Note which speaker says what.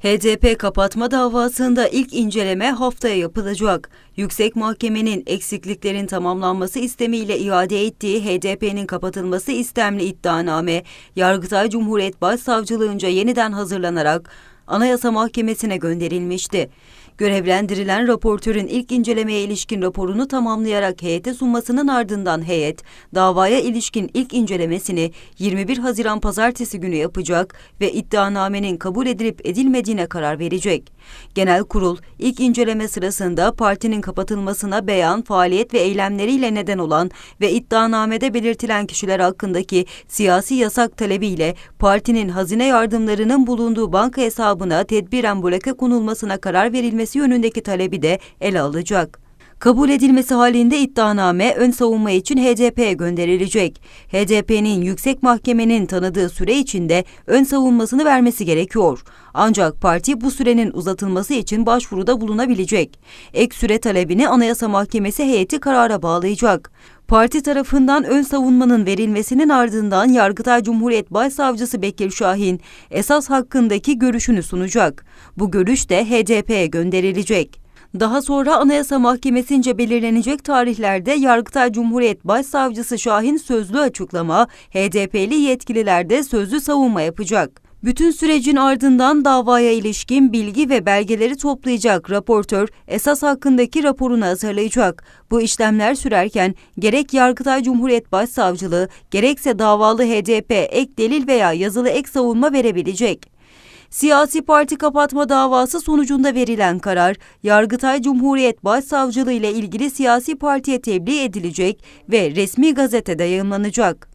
Speaker 1: HDP kapatma davasında ilk inceleme haftaya yapılacak. Yüksek Mahkemenin eksikliklerin tamamlanması istemiyle iade ettiği HDP'nin kapatılması istemli iddianame, Yargıtay Cumhuriyet Başsavcılığınca yeniden hazırlanarak Anayasa Mahkemesi'ne gönderilmişti. Görevlendirilen raportörün ilk incelemeye ilişkin raporunu tamamlayarak heyete sunmasının ardından heyet, davaya ilişkin ilk incelemesini 21 Haziran Pazartesi günü yapacak ve iddianamenin kabul edilip edilmediğine karar verecek. Genel kurul, ilk inceleme sırasında partinin kapatılmasına beyan, faaliyet ve eylemleriyle neden olan ve iddianamede belirtilen kişiler hakkındaki siyasi yasak talebiyle partinin hazine yardımlarının bulunduğu banka hesabına tedbiren bloke konulmasına karar verilmesi yönündeki talebi de ele alacak. Kabul edilmesi halinde iddianame ön savunma için HDP'ye gönderilecek. HDP'nin yüksek mahkemenin tanıdığı süre içinde ön savunmasını vermesi gerekiyor. Ancak parti bu sürenin uzatılması için başvuruda bulunabilecek. Ek süre talebini Anayasa Mahkemesi heyeti karara bağlayacak. Parti tarafından ön savunmanın verilmesinin ardından Yargıtay Cumhuriyet Başsavcısı Bekir Şahin esas hakkındaki görüşünü sunacak. Bu görüş de HDP'ye gönderilecek. Daha sonra Anayasa Mahkemesi'nce belirlenecek tarihlerde Yargıtay Cumhuriyet Başsavcısı Şahin sözlü açıklama, HDP'li yetkililer de sözlü savunma yapacak. Bütün sürecin ardından davaya ilişkin bilgi ve belgeleri toplayacak raportör esas hakkındaki raporunu hazırlayacak. Bu işlemler sürerken gerek Yargıtay Cumhuriyet Başsavcılığı gerekse davalı HDP ek delil veya yazılı ek savunma verebilecek. Siyasi parti kapatma davası sonucunda verilen karar, Yargıtay Cumhuriyet Başsavcılığı ile ilgili siyasi partiye tebliğ edilecek ve resmi gazetede yayınlanacak.